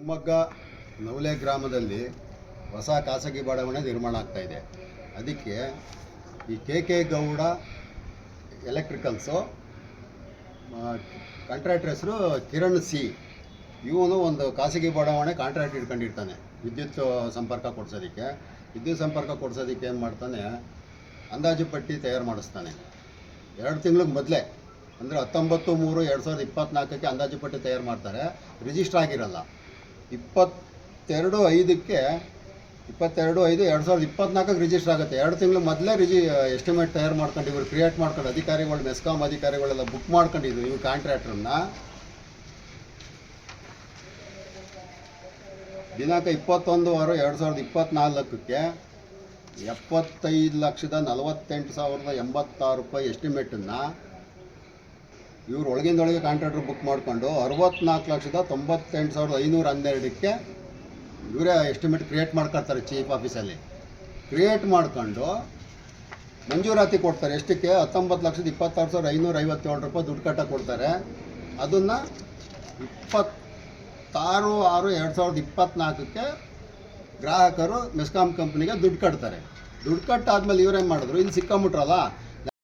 ಶಿವಮೊಗ್ಗ ನವಲೆ ಗ್ರಾಮದಲ್ಲಿ ಹೊಸ ಖಾಸಗಿ ಬಡಾವಣೆ ನಿರ್ಮಾಣ ಆಗ್ತಾ ಇದೆ. ಅದಕ್ಕೆ ಈ K K Gowda electricals contractor ಹೆಸರು ಕಿರಣ್ ಸಿ. ಇವನು ಒಂದು ಖಾಸಗಿ ಬಡಾವಣೆ ಕಾಂಟ್ರಾಕ್ಟ್ ಇಟ್ಕೊಂಡಿರ್ತಾನೆ, ವಿದ್ಯುತ್ ಸಂಪರ್ಕ ಕೊಡ್ಸೋದಕ್ಕೆ. ವಿದ್ಯುತ್ ಸಂಪರ್ಕ ಕೊಡ್ಸೋದಕ್ಕೆ ಏನು ಮಾಡ್ತಾನೆ, ಅಂದಾಜು ಪಟ್ಟಿ ತಯಾರು ಮಾಡಿಸ್ತಾನೆ. ಎರಡು ತಿಂಗಳಿಗೆ ಮೊದಲೇ, ಅಂದರೆ ಹತ್ತೊಂಬತ್ತು ಮೂರು ಎರಡು ಸಾವಿರದ ಇಪ್ಪತ್ತ್ನಾಲ್ಕಕ್ಕೆ ಅಂದಾಜು ಪಟ್ಟಿ ತಯಾರು ಮಾಡ್ತಾರೆ. ರಿಜಿಸ್ಟರ್ ಆಗಿರಲ್ಲ. ಇಪ್ಪತ್ತೆರಡು ಐದಕ್ಕೆ, ಇಪ್ಪತ್ತೆರಡು ಐದು ಎರಡು ಸಾವಿರದ ಇಪ್ಪತ್ನಾಲ್ಕಕ್ಕೆ ರಿಜಿಸ್ಟರ್ ಆಗುತ್ತೆ. ಎರಡು ತಿಂಗಳು ಮೊದಲೇ ರಿಜಿ ಎಸ್ಟಿಮೇಟ್ ತಯಾರು ಮಾಡ್ಕೊಂಡು, ಇವರು ಕ್ರಿಯೇಟ್ ಮಾಡ್ಕೊಂಡು, ಅಧಿಕಾರಿಗಳು ಮೆಸ್ಕಾಮ್ ಅಧಿಕಾರಿಗಳೆಲ್ಲ ಬುಕ್ ಮಾಡ್ಕೊಂಡಿದ್ರು ಇವ್ರು ಕಾಂಟ್ರಾಕ್ಟ್ರನ್ನ ದಿನಾಂಕ ಇಪ್ಪತ್ತೊಂದು ವಾರ ಎರಡು ಸಾವಿರದ ಇಪ್ಪತ್ತ್ನಾಲ್ಕಕ್ಕೆ ಎಪ್ಪತ್ತೈದು ಲಕ್ಷದ ನಲವತ್ತೆಂಟು ಸಾವಿರದ ಎಂಬತ್ತಾರು ರೂಪಾಯಿ ಎಸ್ಟಿಮೇಟನ್ನು ಇವ್ರು ಒಳಗಿಂದೊಳಗೆ ಕಾಂಟ್ರಾಕ್ಟ್ರ್ ಬುಕ್ ಮಾಡಿಕೊಂಡು ಅರವತ್ನಾಲ್ಕು ಲಕ್ಷದ ತೊಂಬತ್ತೆಂಟು ಸಾವಿರದ ಐನೂರ ಹನ್ನೆರಡಕ್ಕೆ ಇವರೇ ಎಸ್ಟಿಮೇಟ್ ಕ್ರಿಯೇಟ್ ಮಾಡ್ಕೊಳ್ತಾರೆ ಚೀಫ್ ಆಫೀಸಲ್ಲಿ ಕ್ರಿಯೇಟ್ ಮಾಡ್ಕೊಂಡು ಮಂಜೂರಾತಿ ಕೊಡ್ತಾರೆ. ಎಷ್ಟಕ್ಕೆ? ಹತ್ತೊಂಬತ್ತು ಲಕ್ಷದ ಇಪ್ಪತ್ತಾರು ಸಾವಿರದ ಐನೂರ ಐವತ್ತೇಳು ರೂಪಾಯಿ ದುಡ್ಡು ಕಟ್ಟ ಕೊಡ್ತಾರೆ. ಅದನ್ನು ಇಪ್ಪತ್ತಾರು ಆರು ಎರಡು ಸಾವಿರದ ಇಪ್ಪತ್ತ್ನಾಲ್ಕಕ್ಕೆ ಗ್ರಾಹಕರು ಮೆಸ್ಕಾಂ ಕಂಪ್ನಿಗೆ ದುಡ್ಡು ಕಟ್ತಾರೆ. ದುಡ್ಡು ಕಟ್ಟಾದ್ಮೇಲೆ ಇವ್ರೇನು ಮಾಡಿದ್ರು? ಇಲ್ಲಿ ಸಿಕ್ಕೊಂಬಿಟ್ರಲ್ಲ